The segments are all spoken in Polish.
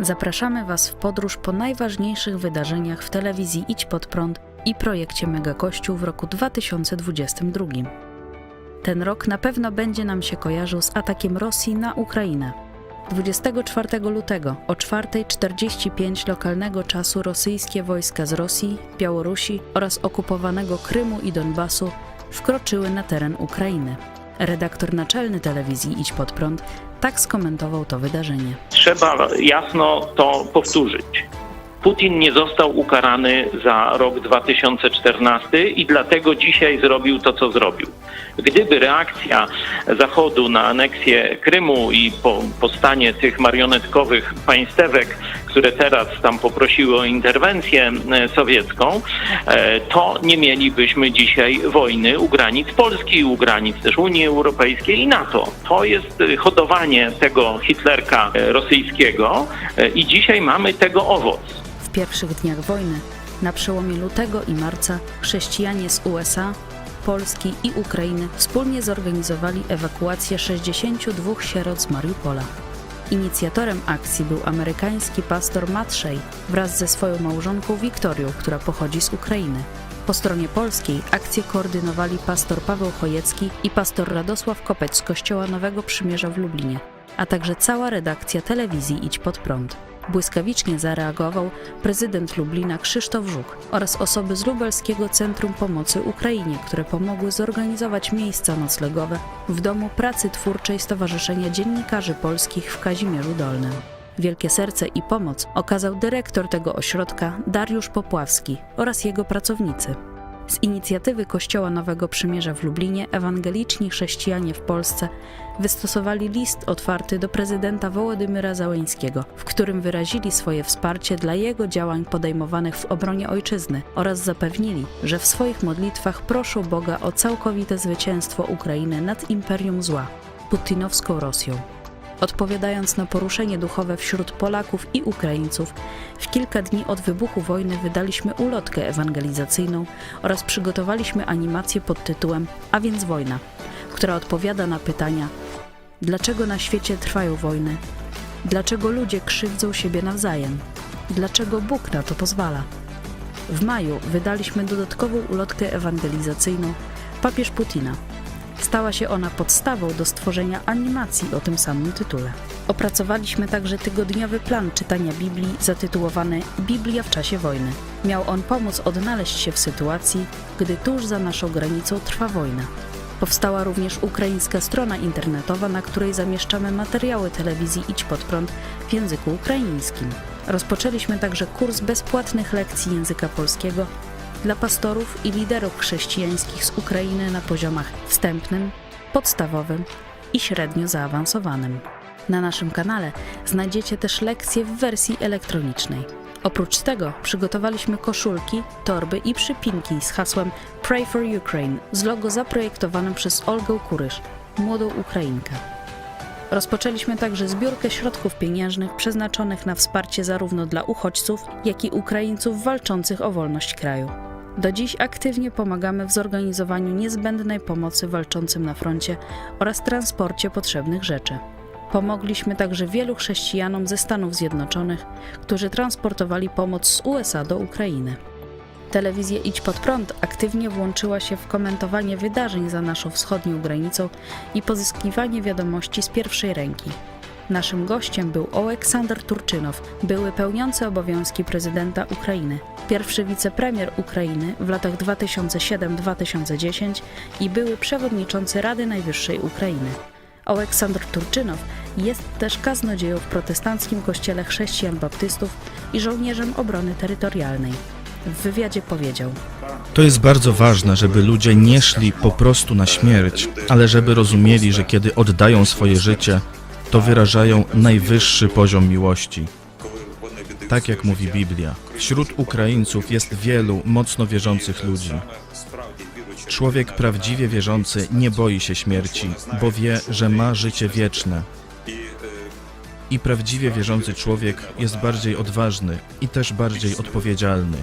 Zapraszamy Was w podróż po najważniejszych wydarzeniach w telewizji Idź Pod Prąd i projekcie Mega Kościół w roku 2022. Ten rok na pewno będzie nam się kojarzył z atakiem Rosji na Ukrainę. 24 lutego o 4.45 lokalnego czasu rosyjskie wojska z Rosji, Białorusi oraz okupowanego Krymu i Donbasu wkroczyły na teren Ukrainy. Redaktor naczelny telewizji Idź Pod Prąd tak skomentował to wydarzenie. Trzeba jasno to powtórzyć. Putin nie został ukarany za rok 2014 i dlatego dzisiaj zrobił to, co zrobił. Gdyby reakcja Zachodu na aneksję Krymu i po, powstanie tych marionetkowych państewek, które teraz tam poprosiły o interwencję e, sowiecką, e, to nie mielibyśmy dzisiaj wojny u granic Polski, u granic też Unii Europejskiej i NATO. To jest e, hodowanie tego Hitlerka rosyjskiego i dzisiaj mamy tego owoc. W pierwszych dniach wojny, na przełomie lutego i marca, chrześcijanie z USA, Polski i Ukrainy wspólnie zorganizowali ewakuację 62 sierot z Mariupola. Inicjatorem akcji był amerykański pastor Matt Shea wraz ze swoją małżonką Wiktorią, która pochodzi z Ukrainy. Po stronie polskiej akcję koordynowali pastor Paweł Chojecki i pastor Radosław Kopeć z Kościoła Nowego Przymierza w Lublinie, a także cała redakcja telewizji Idź Pod Prąd. Błyskawicznie zareagował prezydent Lublina Krzysztof Żuk oraz osoby z Lubelskiego Centrum Pomocy Ukrainie, które pomogły zorganizować miejsca noclegowe w Domu Pracy Twórczej Stowarzyszenia Dziennikarzy Polskich w Kazimierzu Dolnym. Wielkie serce i pomoc okazał dyrektor tego ośrodka Dariusz Popławski oraz jego pracownicy. Z inicjatywy Kościoła Nowego Przymierza w Lublinie ewangeliczni chrześcijanie w Polsce wystosowali list otwarty do prezydenta Wołodymyra Załęskiego, w którym wyrazili swoje wsparcie dla jego działań podejmowanych w obronie ojczyzny oraz zapewnili, że w swoich modlitwach proszą Boga o całkowite zwycięstwo Ukrainy nad imperium zła, putinowską Rosją. Odpowiadając na poruszenie duchowe wśród Polaków i Ukraińców, w kilka dni od wybuchu wojny wydaliśmy ulotkę ewangelizacyjną oraz przygotowaliśmy animację pod tytułem A więc wojna, która odpowiada na pytania: dlaczego na świecie trwają wojny? Dlaczego ludzie krzywdzą siebie nawzajem? Dlaczego Bóg na to pozwala? W maju wydaliśmy dodatkową ulotkę ewangelizacyjną Papież Putina. Stała się ona podstawą do stworzenia animacji o tym samym tytule. Opracowaliśmy także tygodniowy plan czytania Biblii zatytułowany Biblia w czasie wojny. Miał on pomóc odnaleźć się w sytuacji, gdy tuż za naszą granicą trwa wojna. Powstała również ukraińska strona internetowa, na której zamieszczamy materiały telewizji Idź Pod Prąd w języku ukraińskim. Rozpoczęliśmy także kurs bezpłatnych lekcji języka polskiego dla pastorów i liderów chrześcijańskich z Ukrainy na poziomach wstępnym, podstawowym i średnio zaawansowanym. Na naszym kanale znajdziecie też lekcje w wersji elektronicznej. Oprócz tego przygotowaliśmy koszulki, torby i przypinki z hasłem Pray for Ukraine z logo zaprojektowanym przez Olgę Kurysz, młodą Ukrainkę. Rozpoczęliśmy także zbiórkę środków pieniężnych przeznaczonych na wsparcie zarówno dla uchodźców, jak i Ukraińców walczących o wolność kraju. Do dziś aktywnie pomagamy w zorganizowaniu niezbędnej pomocy walczącym na froncie oraz transporcie potrzebnych rzeczy. Pomogliśmy także wielu chrześcijanom ze Stanów Zjednoczonych, którzy transportowali pomoc z USA do Ukrainy. Telewizja Idź Pod Prąd aktywnie włączyła się w komentowanie wydarzeń za naszą wschodnią granicą i pozyskiwanie wiadomości z pierwszej ręki. Naszym gościem był Oleksander Turczynow, były pełniący obowiązki prezydenta Ukrainy, pierwszy wicepremier Ukrainy w latach 2007-2010 i były przewodniczący Rady Najwyższej Ukrainy. Oleksander Turczynow jest też kaznodzieją w protestanckim kościele chrześcijan baptystów i żołnierzem obrony terytorialnej. W wywiadzie powiedział: To jest bardzo ważne, żeby ludzie nie szli po prostu na śmierć, ale żeby rozumieli, że kiedy oddają swoje życie, to wyrażają najwyższy poziom miłości. Tak jak mówi Biblia, wśród Ukraińców jest wielu mocno wierzących ludzi. Człowiek prawdziwie wierzący nie boi się śmierci, bo wie, że ma życie wieczne. I prawdziwie wierzący człowiek jest bardziej odważny i też bardziej odpowiedzialny.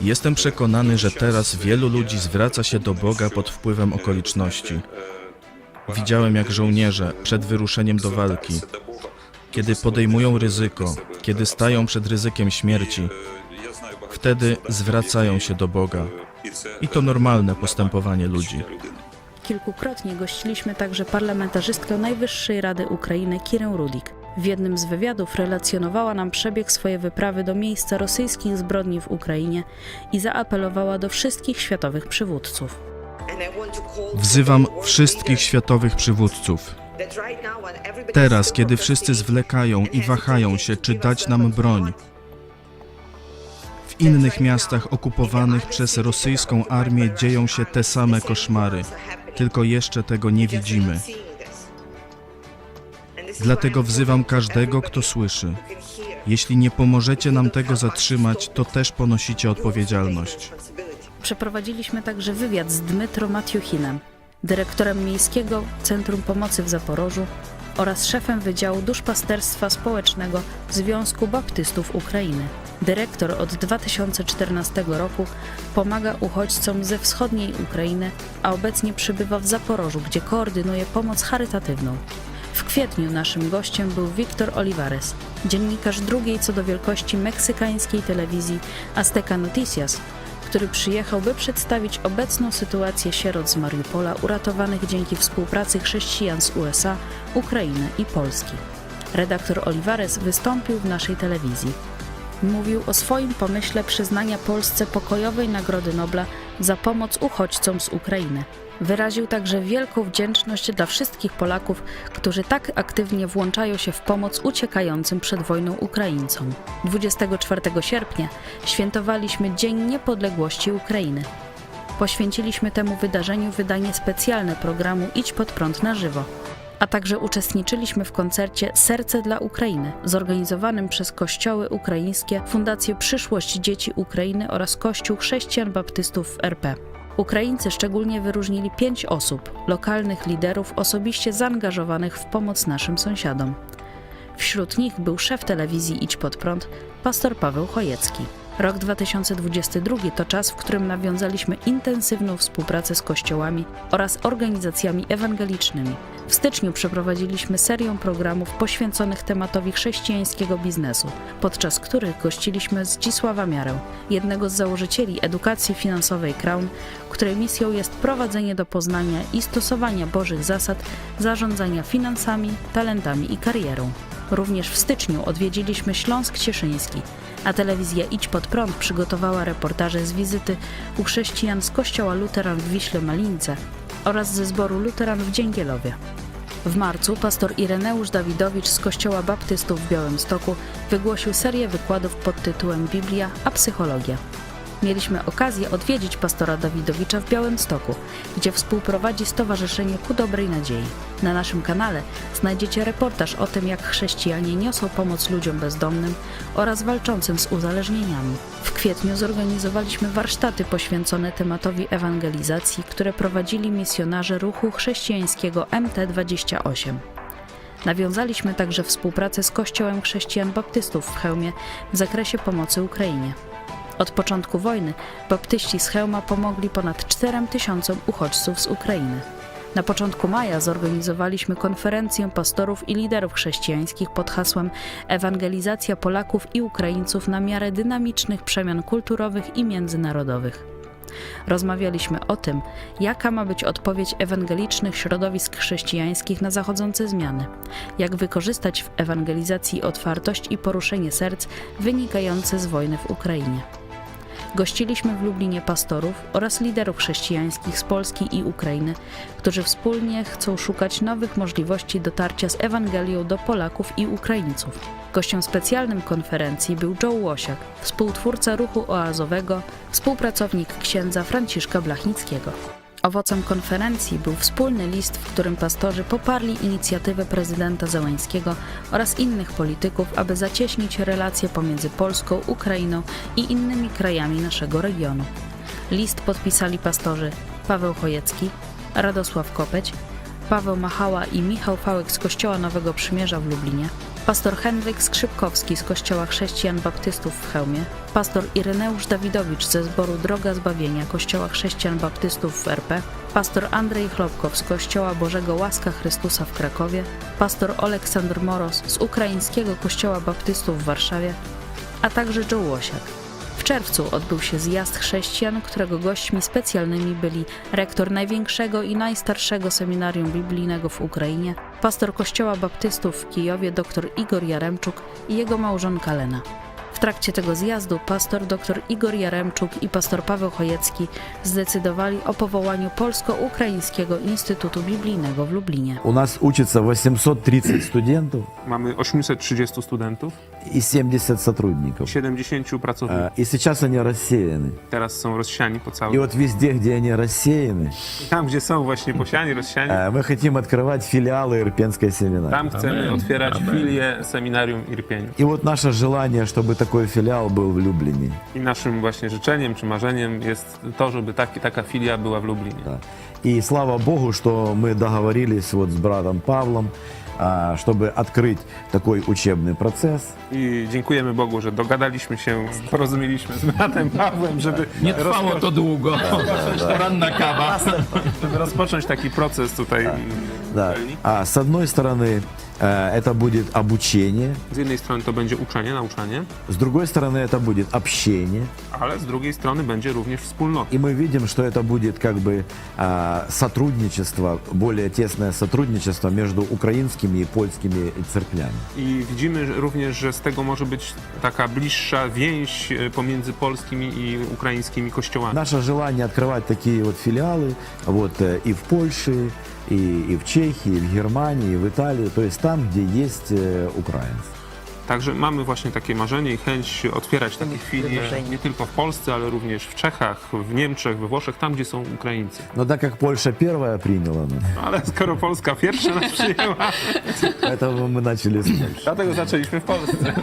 Jestem przekonany, że teraz wielu ludzi zwraca się do Boga pod wpływem okoliczności. Widziałem, jak żołnierze przed wyruszeniem do walki kiedy podejmują ryzyko, kiedy stają przed ryzykiem śmierci, wtedy zwracają się do Boga. I to normalne postępowanie ludzi. Kilkukrotnie gościliśmy także parlamentarzystkę Najwyższej Rady Ukrainy Kirę Rudik. W jednym z wywiadów relacjonowała nam przebieg swojej wyprawy do miejsca rosyjskich zbrodni w Ukrainie i zaapelowała do wszystkich światowych przywódców. Wzywam wszystkich światowych przywódców. Teraz, kiedy wszyscy zwlekają i wahają się, czy dać nam broń, w innych miastach okupowanych przez rosyjską armię dzieją się te same koszmary, tylko jeszcze tego nie widzimy. Dlatego wzywam każdego, kto słyszy. Jeśli nie pomożecie nam tego zatrzymać, to też ponosicie odpowiedzialność. Przeprowadziliśmy także wywiad z Dmytro Matiuchinem, dyrektorem Miejskiego Centrum Pomocy w Zaporożu oraz szefem Wydziału Duszpasterstwa Społecznego Związku Baptystów Ukrainy. Dyrektor od 2014 roku pomaga uchodźcom ze wschodniej Ukrainy, a obecnie przybywa w Zaporożu, gdzie koordynuje pomoc charytatywną. W kwietniu naszym gościem był Victor Olivares, dziennikarz drugiej co do wielkości meksykańskiej telewizji Azteca Noticias, który przyjechał, by przedstawić obecną sytuację sierot z Mariupola uratowanych dzięki współpracy chrześcijan z USA, Ukrainy i Polski. Redaktor Olivares wystąpił w naszej telewizji. Mówił o swoim pomyśle przyznania Polsce pokojowej Nagrody Nobla za pomoc uchodźcom z Ukrainy. Wyraził także wielką wdzięczność dla wszystkich Polaków, którzy tak aktywnie włączają się w pomoc uciekającym przed wojną Ukraińcom. 24 sierpnia świętowaliśmy Dzień Niepodległości Ukrainy. Poświęciliśmy temu wydarzeniu wydanie specjalne programu Idź pod prąd na żywo. A także uczestniczyliśmy w koncercie Serce dla Ukrainy, zorganizowanym przez kościoły ukraińskie, Fundację Przyszłość Dzieci Ukrainy oraz Kościół Chrześcijan Baptystów w RP. Ukraińcy szczególnie wyróżnili pięć osób, lokalnych liderów osobiście zaangażowanych w pomoc naszym sąsiadom. Wśród nich był szef telewizji Idź Pod Prąd, pastor Paweł Chojecki. Rok 2022 to czas, w którym nawiązaliśmy intensywną współpracę z kościołami oraz organizacjami ewangelicznymi. W styczniu przeprowadziliśmy serię programów poświęconych tematowi chrześcijańskiego biznesu, podczas których gościliśmy Zdzisława Miarę, jednego z założycieli edukacji finansowej Crown, której misją jest prowadzenie do poznania i stosowania Bożych zasad zarządzania finansami, talentami i karierą. Również w styczniu odwiedziliśmy Śląsk Cieszyński, a telewizja Idź Pod Prąd przygotowała reportaże z wizyty u chrześcijan z kościoła Luteran w Wiśle Malince oraz ze zboru Luteran w Dzięgielowie. W marcu pastor Ireneusz Dawidowicz z kościoła baptystów w Białymstoku wygłosił serię wykładów pod tytułem Biblia a psychologia. Mieliśmy okazję odwiedzić pastora Dawidowicza w Białymstoku, gdzie współprowadzi Stowarzyszenie Ku Dobrej Nadziei. Na naszym kanale znajdziecie reportaż o tym, jak chrześcijanie niosą pomoc ludziom bezdomnym oraz walczącym z uzależnieniami. W kwietniu zorganizowaliśmy warsztaty poświęcone tematowi ewangelizacji, które prowadzili misjonarze ruchu chrześcijańskiego MT28. Nawiązaliśmy także współpracę z Kościołem Chrześcijan Baptystów w Chełmie w zakresie pomocy Ukrainie. Od początku wojny baptyści z Chełma pomogli ponad 4 tysiącom uchodźców z Ukrainy. Na początku maja zorganizowaliśmy konferencję pastorów i liderów chrześcijańskich pod hasłem Ewangelizacja Polaków i Ukraińców na miarę dynamicznych przemian kulturowych i międzynarodowych. Rozmawialiśmy o tym, jaka ma być odpowiedź ewangelicznych środowisk chrześcijańskich na zachodzące zmiany, jak wykorzystać w ewangelizacji otwartość i poruszenie serc wynikające z wojny w Ukrainie. Gościliśmy w Lublinie pastorów oraz liderów chrześcijańskich z Polski i Ukrainy, którzy wspólnie chcą szukać nowych możliwości dotarcia z Ewangelią do Polaków i Ukraińców. Gościem specjalnym konferencji był Joe Łosiak, współtwórca ruchu oazowego, współpracownik księdza Franciszka Blachnickiego. Owocem konferencji był wspólny list, w którym pastorzy poparli inicjatywę prezydenta Zełańskiego oraz innych polityków, aby zacieśnić relacje pomiędzy Polską, Ukrainą i innymi krajami naszego regionu. List podpisali pastorzy Paweł Chojecki, Radosław Kopeć, Paweł Machała i Michał Fałek z Kościoła Nowego Przymierza w Lublinie, pastor Henryk Skrzypkowski z Kościoła Chrześcijan Baptystów w Chełmie, pastor Ireneusz Dawidowicz ze zboru Droga Zbawienia Kościoła Chrześcijan Baptystów w RP, pastor Andrzej Chlopkow z Kościoła Bożego Łaska Chrystusa w Krakowie, pastor Oleksandr Moros z Ukraińskiego Kościoła Baptystów w Warszawie, a także Joe Łosiak czerwcu odbył się zjazd chrześcijan, którego gośćmi specjalnymi byli rektor największego i najstarszego seminarium biblijnego w Ukrainie, pastor kościoła baptystów w Kijowie dr Igor Jaremczuk i jego małżonka Lena. W trakcie tego zjazdu pastor dr Igor Jaremczuk i pastor Paweł Chojecki zdecydowali o powołaniu Polsko-Ukraińskiego Instytutu Biblijnego w Lublinie. U nas uczy 830 studentów. Mamy 830 studentów. И 70 сотрудников. 70 pracowników. Э, И сейчас они рассеяны. Teraz są rozsiani po И całym. вот везде, где они рассеяны, tam, gdzie są właśnie posiani, rozsiani, э, мы хотим открывать филиалы Ирпенской семинарии. tam chcemy otwierać filię seminarium Irpieniu. И вот наше желание, чтобы такой филиал был в Люблине. I naszym właśnie życzeniem czy marzeniem jest to, żeby taki, taka filia była w Lublinie. Да. И слава Богу, что мы договорились вот с братом Павлом, а, чтобы открыть такой учебный процесс. I dziękujemy Bogu, że dogadaliśmy się, porozumieliśmy z bratem Pawłem, żeby, Nie trwało to długo. Poranna kawa. żeby rozpocząć taki proces tutaj. Да. А с одной стороны, э, это будет обучение, Z jednej strony to będzie uczenie, nauczanie, с другой стороны, это будет общение. ale z drugiej strony będzie również wspólnota. И мы видим, что это будет как бы а, сотрудничество, более тесное сотрудничество между украинскими и польскими церквями. I widzimy że- również, że z tego może być taka bliższa więź e, pomiędzy polskimi i ukraińskimi kościołami. Наше желание открывать такие вот филиалы вот, э, и в Польше, и, и в Чехии, и в Германии, и в Италии, то есть там, где есть э, украинцы. Także mamy właśnie takie marzenie i chęć otwierać takie filie nie tylko w Polsce, ale również w Czechach, w Niemczech, we Włoszech, tam gdzie są Ukraińcy. Но так как Польша первая приняла нас, Ale skoro Polska pierwsza nas przyjęła, поэтому мы начали с Польши. dlatego zaczęliśmy w Polsce.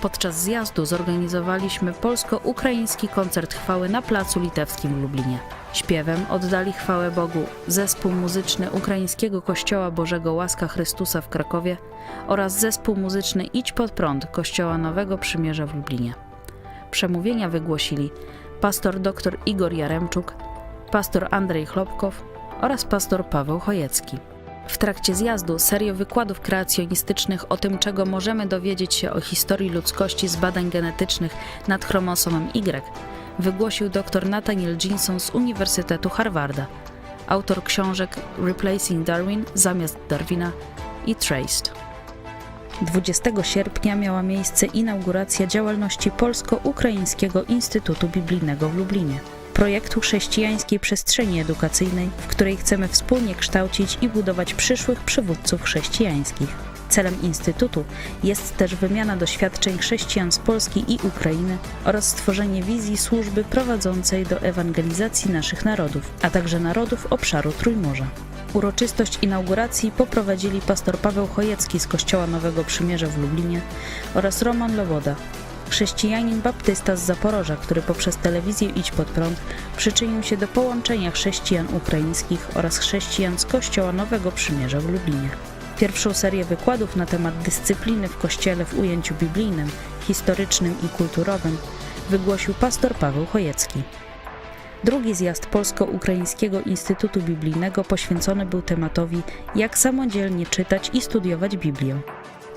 Podczas zjazdu zorganizowaliśmy polsko-ukraiński koncert chwały na Placu Litewskim w Lublinie. Śpiewem oddali chwałę Bogu zespół muzyczny Ukraińskiego Kościoła Bożego Łaska Chrystusa w Krakowie oraz zespół muzyczny Idź pod prąd Kościoła Nowego Przymierza w Lublinie. Przemówienia wygłosili pastor dr Igor Jaremczuk, pastor Andrzej Chlopkow oraz pastor Paweł Chojecki. W trakcie zjazdu serię wykładów kreacjonistycznych o tym, czego możemy dowiedzieć się o historii ludzkości z badań genetycznych nad chromosomem Y, wygłosił dr Nathaniel Ginson z Uniwersytetu Harvarda, autor książek Replacing Darwin zamiast Darwina i Traced. 20 sierpnia miała miejsce inauguracja działalności Polsko-Ukraińskiego Instytutu Biblijnego w Lublinie. Projektu chrześcijańskiej przestrzeni edukacyjnej, w której chcemy wspólnie kształcić i budować przyszłych przywódców chrześcijańskich. Celem Instytutu jest też wymiana doświadczeń chrześcijan z Polski i Ukrainy oraz stworzenie wizji służby prowadzącej do ewangelizacji naszych narodów, a także narodów obszaru Trójmorza. Uroczystość inauguracji poprowadzili pastor Paweł Chojecki z Kościoła Nowego Przymierza w Lublinie oraz Roman Lowoda, chrześcijanin baptysta z Zaporoża, który poprzez telewizję Idź Pod Prąd przyczynił się do połączenia chrześcijan ukraińskich oraz chrześcijan z Kościoła Nowego Przymierza w Lublinie. Pierwszą serię wykładów na temat dyscypliny w Kościele w ujęciu biblijnym, historycznym i kulturowym wygłosił pastor Paweł Chojecki. Drugi zjazd Polsko-Ukraińskiego Instytutu Biblijnego poświęcony był tematowi jak samodzielnie czytać i studiować Biblię.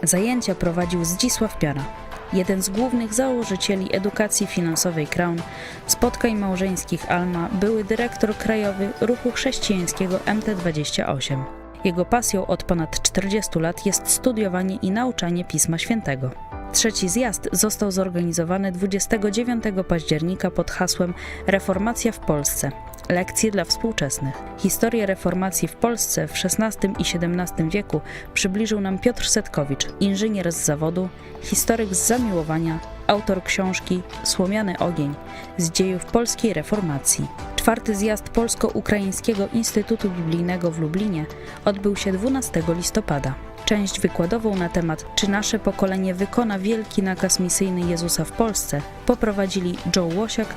Zajęcia prowadził Zdzisław Piara, jeden z głównych założycieli edukacji finansowej Crown, spotkań małżeńskich Alma, były dyrektor krajowy ruchu chrześcijańskiego MT28. Jego pasją od ponad 40 lat jest studiowanie i nauczanie Pisma Świętego. Trzeci zjazd został zorganizowany 29 października pod hasłem Reformacja w Polsce. Lekcje dla współczesnych. Historię reformacji w Polsce w XVI i XVII wieku przybliżył nam Piotr Setkowicz, inżynier z zawodu, historyk z zamiłowania, autor książki Słomiany ogień z dziejów polskiej reformacji. Czwarty zjazd Polsko-Ukraińskiego Instytutu Biblijnego w Lublinie odbył się 12 listopada. Część wykładową na temat Czy nasze pokolenie wykona wielki nakaz misyjny Jezusa w Polsce poprowadzili Joe Łosiak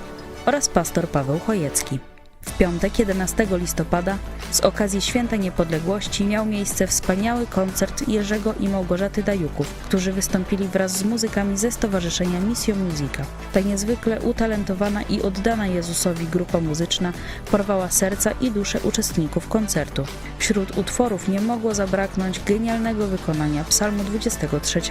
oraz pastor Paweł Chojecki. W piątek 11 listopada z okazji Święta Niepodległości miał miejsce wspaniały koncert Jerzego i Małgorzaty Dajuków, którzy wystąpili wraz z muzykami ze Stowarzyszenia Misio Musica. Ta niezwykle utalentowana i oddana Jezusowi grupa muzyczna porwała serca i dusze uczestników koncertu. Wśród utworów nie mogło zabraknąć genialnego wykonania Psalmu 23.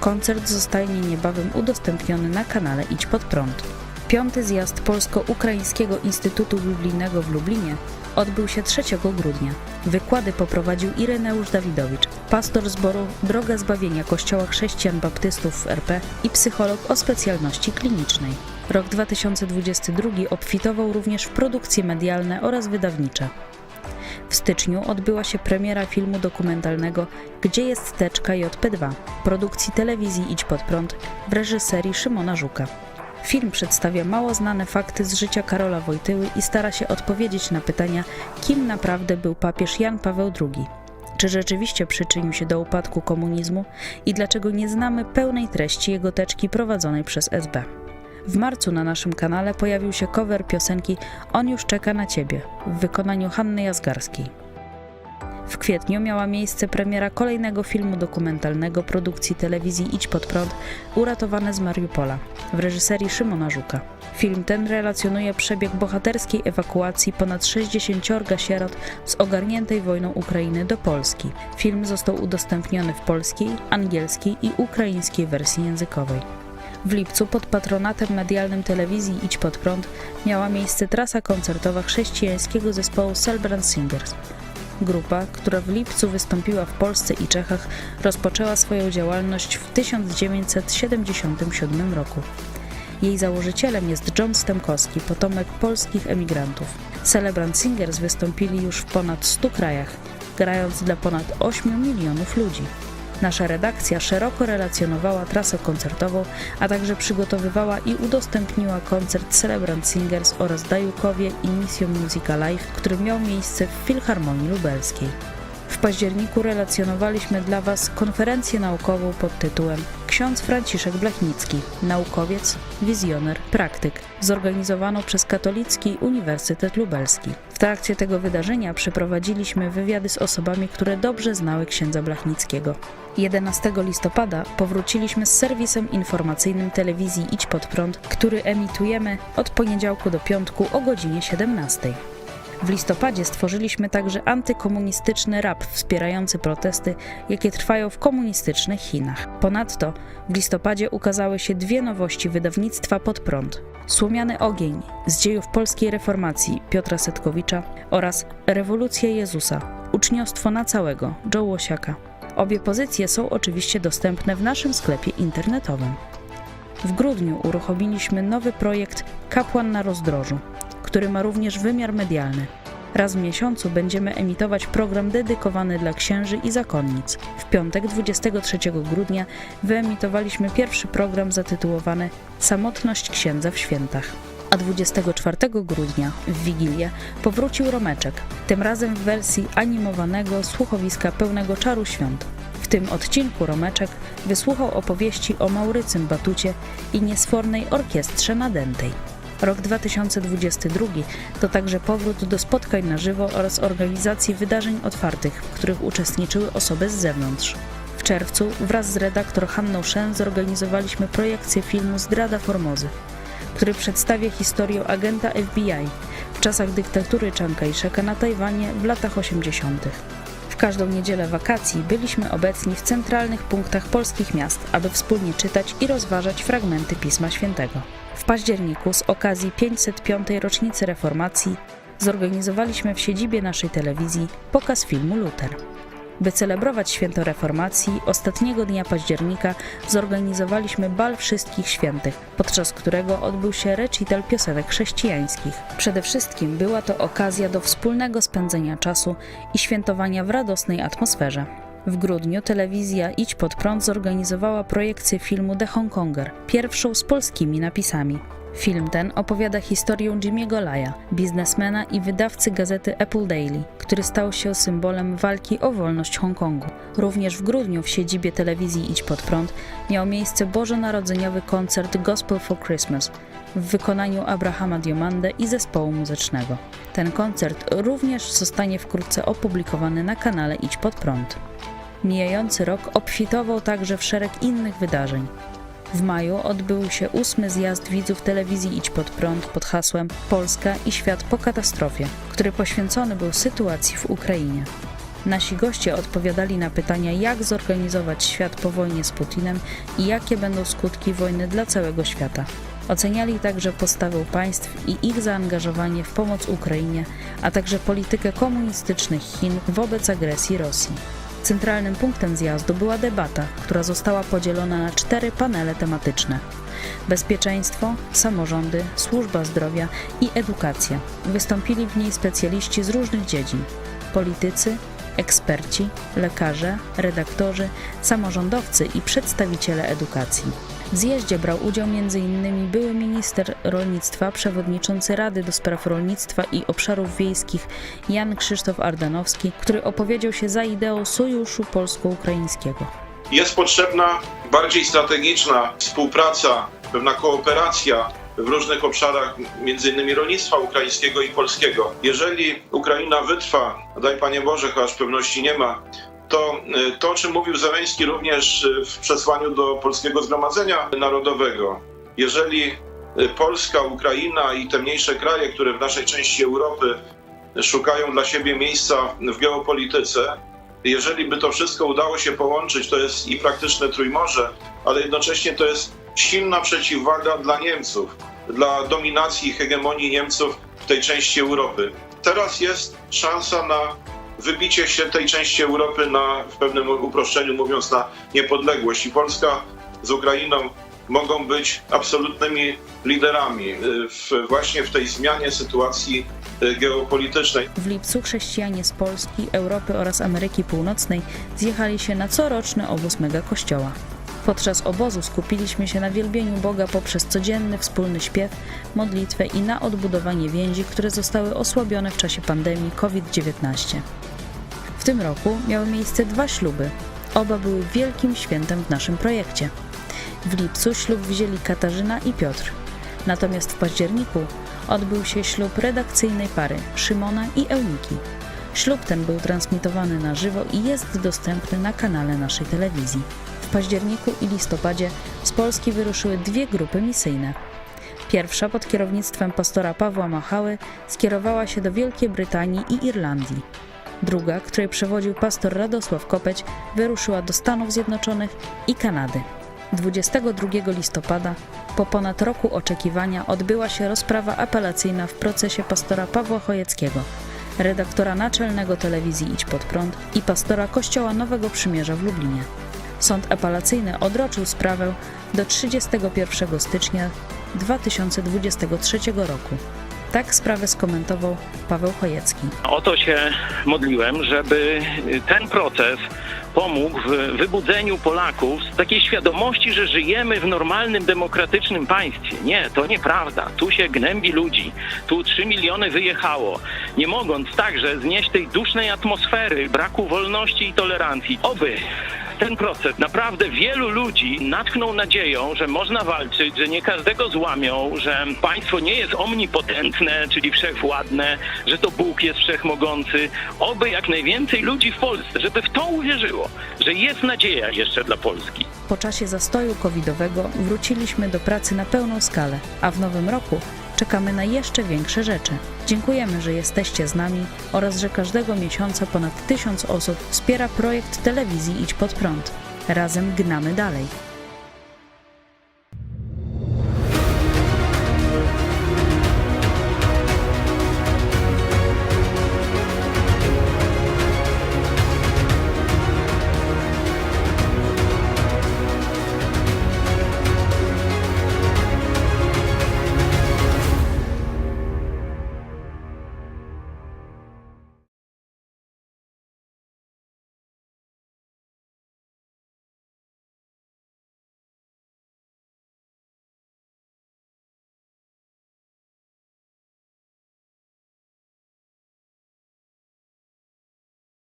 Koncert zostanie niebawem udostępniony na kanale Idź Pod Prąd. Piąty zjazd Polsko-Ukraińskiego Instytutu Biblijnego w Lublinie odbył się 3 grudnia. Wykłady poprowadził Ireneusz Dawidowicz, pastor zboru Droga Zbawienia Kościoła Chrześcijan Baptystów w RP i psycholog o specjalności klinicznej. Rok 2022 obfitował również w produkcje medialne oraz wydawnicze. W styczniu odbyła się premiera filmu dokumentalnego Gdzie jest teczka JP2, produkcji telewizji Idź Pod Prąd w reżyserii Szymona Żuka. Film przedstawia mało znane fakty z życia Karola Wojtyły i stara się odpowiedzieć na pytania, kim naprawdę był papież Jan Paweł II. Czy rzeczywiście przyczynił się do upadku komunizmu i dlaczego nie znamy pełnej treści jego teczki prowadzonej przez SB? W marcu na naszym kanale pojawił się cover piosenki On już czeka na ciebie w wykonaniu Hanny Jazgarskiej. W kwietniu miała miejsce premiera kolejnego filmu dokumentalnego produkcji telewizji Idź Pod Prąd Uratowane z Mariupola w reżyserii Szymona Żuka. Film ten relacjonuje przebieg bohaterskiej ewakuacji ponad 60 sierot z ogarniętej wojną Ukrainy do Polski. Film został udostępniony w polskiej, angielskiej i ukraińskiej wersji językowej. W lipcu pod patronatem medialnym telewizji Idź Pod Prąd miała miejsce trasa koncertowa chrześcijańskiego zespołu Celebrant Singers. Grupa, która w lipcu wystąpiła w Polsce i Czechach, rozpoczęła swoją działalność w 1977 roku. Jej założycielem jest John Stemkowski, potomek polskich emigrantów. Celebrant Singers wystąpili już w ponad 100 krajach, grając dla ponad 8 milionów ludzi. Nasza redakcja szeroko relacjonowała trasę koncertową, a także przygotowywała i udostępniła koncert Celebrant Singers oraz Dajukowie i Misio Musica Live, który miał miejsce w Filharmonii Lubelskiej. W październiku relacjonowaliśmy dla Was konferencję naukową pod tytułem Ksiądz Franciszek Blachnicki, naukowiec, wizjoner, praktyk, zorganizowaną przez Katolicki Uniwersytet Lubelski. W trakcie tego wydarzenia przeprowadziliśmy wywiady z osobami, które dobrze znały księdza Blachnickiego. 11 listopada powróciliśmy z serwisem informacyjnym telewizji Idź Pod Prąd, który emitujemy od poniedziałku do piątku o godzinie 17. W listopadzie stworzyliśmy także antykomunistyczny rap wspierający protesty, jakie trwają w komunistycznych Chinach. Ponadto w listopadzie ukazały się dwie nowości wydawnictwa Pod Prąd. Słomiany ogień z dziejów polskiej reformacji Piotra Setkowicza oraz Rewolucja Jezusa, uczniostwo na całego Joe Łosiaka. Obie pozycje są oczywiście dostępne w naszym sklepie internetowym. W grudniu uruchomiliśmy nowy projekt Kapłan na rozdrożu, który ma również wymiar medialny. Raz w miesiącu będziemy emitować program dedykowany dla księży i zakonnic. W piątek 23 grudnia wyemitowaliśmy pierwszy program zatytułowany Samotność księdza w świętach. A 24 grudnia, w Wigilię, powrócił Romeczek, tym razem w wersji animowanego słuchowiska pełnego czaru świąt. W tym odcinku Romeczek wysłuchał opowieści o Maurycym Batucie i niesfornej orkiestrze nadętej. Rok 2022 to także powrót do spotkań na żywo oraz organizacji wydarzeń otwartych, w których uczestniczyły osoby z zewnątrz. W czerwcu wraz z redaktor Hanną Szen zorganizowaliśmy projekcję filmu Zdrada Formozy, który przedstawia historię agenta FBI w czasach dyktatury Chiang Kai-sheka na Tajwanie w latach 80. W każdą niedzielę wakacji byliśmy obecni w centralnych punktach polskich miast, aby wspólnie czytać i rozważać fragmenty Pisma Świętego. W październiku z okazji 505. rocznicy reformacji zorganizowaliśmy w siedzibie naszej telewizji pokaz filmu Luter. By celebrować święto reformacji, ostatniego dnia października zorganizowaliśmy bal wszystkich świętych, podczas którego odbył się recital piosenek chrześcijańskich. Przede wszystkim była to okazja do wspólnego spędzenia czasu i świętowania w radosnej atmosferze. W grudniu telewizja Idź Pod Prąd zorganizowała projekcję filmu The Hongkonger, pierwszą z polskimi napisami. Film ten opowiada historię Jimmy'ego Laya, biznesmena i wydawcy gazety Apple Daily, który stał się symbolem walki o wolność Hongkongu. Również w grudniu w siedzibie telewizji Idź Pod Prąd miał miejsce bożonarodzeniowy koncert Gospel for Christmas, w wykonaniu Abrahama Diomande i zespołu muzycznego. Ten koncert również zostanie wkrótce opublikowany na kanale Idź Pod Prąd. Mijający rok obfitował także w szereg innych wydarzeń. W maju odbył się ósmy zjazd widzów telewizji Idź Pod Prąd pod hasłem Polska i świat po katastrofie, który poświęcony był sytuacji w Ukrainie. Nasi goście odpowiadali na pytania, jak zorganizować świat po wojnie z Putinem i jakie będą skutki wojny dla całego świata. Oceniali także postawę państw i ich zaangażowanie w pomoc Ukrainie, a także politykę komunistycznych Chin wobec agresji Rosji. Centralnym punktem zjazdu była debata, która została podzielona na cztery panele tematyczne: bezpieczeństwo, samorządy, służba zdrowia i edukacja. Wystąpili w niej specjaliści z różnych dziedzin: politycy, eksperci, lekarze, redaktorzy, samorządowcy i przedstawiciele edukacji. W zjeździe brał udział m.in. były minister rolnictwa, przewodniczący Rady do Spraw Rolnictwa i Obszarów Wiejskich Jan Krzysztof Ardanowski, który opowiedział się za ideą sojuszu polsko-ukraińskiego. Jest potrzebna bardziej strategiczna współpraca, pewna kooperacja w różnych obszarach, między innymi rolnictwa ukraińskiego i polskiego. Jeżeli Ukraina wytrwa, daj Panie Boże, chociaż pewności nie ma, to y, to, o czym mówił Zeleński również y, w przesłaniu do Polskiego Zgromadzenia Narodowego, jeżeli y, Polska, Ukraina i te mniejsze kraje, które w naszej części Europy szukają dla siebie miejsca w geopolityce, jeżeli by to wszystko udało się połączyć, to jest i praktyczne Trójmorze, ale jednocześnie to jest silna przeciwwaga dla Niemców, dla dominacji i hegemonii Niemców w tej części Europy. Teraz jest szansa na wybicie się tej części Europy na, w pewnym uproszczeniu mówiąc, na niepodległość. I Polska z Ukrainą mogą być absolutnymi liderami y, w, właśnie w tej zmianie sytuacji y, geopolitycznej. W lipcu chrześcijanie z Polski, Europy oraz Ameryki Północnej zjechali się na coroczny obóz Mega Kościoła. Podczas obozu skupiliśmy się na wielbieniu Boga poprzez codzienny wspólny śpiew, modlitwę i na odbudowanie więzi, które zostały osłabione w czasie pandemii COVID-19. W tym roku miały miejsce dwa śluby. Oba były wielkim świętem w naszym projekcie. W lipcu ślub wzięli Katarzyna i Piotr. Natomiast w październiku odbył się ślub redakcyjnej pary Szymona i Euniki. Ślub ten był transmitowany na żywo i jest dostępny na kanale naszej telewizji. W październiku i listopadzie z Polski wyruszyły dwie grupy misyjne. Pierwsza pod kierownictwem pastora Pawła Machały skierowała się do Wielkiej Brytanii i Irlandii. Druga, której przewodził pastor Radosław Kopeć, wyruszyła do Stanów Zjednoczonych i Kanady. 22 listopada, po ponad roku oczekiwania, odbyła się rozprawa apelacyjna w procesie pastora Pawła Chojeckiego, redaktora naczelnego telewizji Idź Pod Prąd i pastora Kościoła Nowego Przymierza w Lublinie. Sąd apelacyjny odroczył sprawę do 31 stycznia 2023 roku. Tak sprawę skomentował Paweł Chojecki. O to się modliłem, żeby ten proces pomógł w wybudzeniu Polaków z takiej świadomości, że żyjemy w normalnym, demokratycznym państwie. Nie, to nieprawda. Tu się gnębi ludzi. Tu trzy miliony wyjechało, nie mogąc także znieść tej dusznej atmosfery, braku wolności i tolerancji. Oby ten proces naprawdę wielu ludzi natchnął nadzieją, że można walczyć, że nie każdego złamią, że państwo nie jest omnipotentne, czyli wszechwładne, że to Bóg jest wszechmogący. Oby jak najwięcej ludzi w Polsce, żeby w to uwierzyło, że jest nadzieja jeszcze dla Polski. Po czasie zastoju covidowego wróciliśmy do pracy na pełną skalę, a w nowym roku czekamy na jeszcze większe rzeczy. Dziękujemy, że jesteście z nami oraz że każdego miesiąca ponad tysiąc osób wspiera projekt telewizji Idź Pod Prąd. Razem gnamy dalej.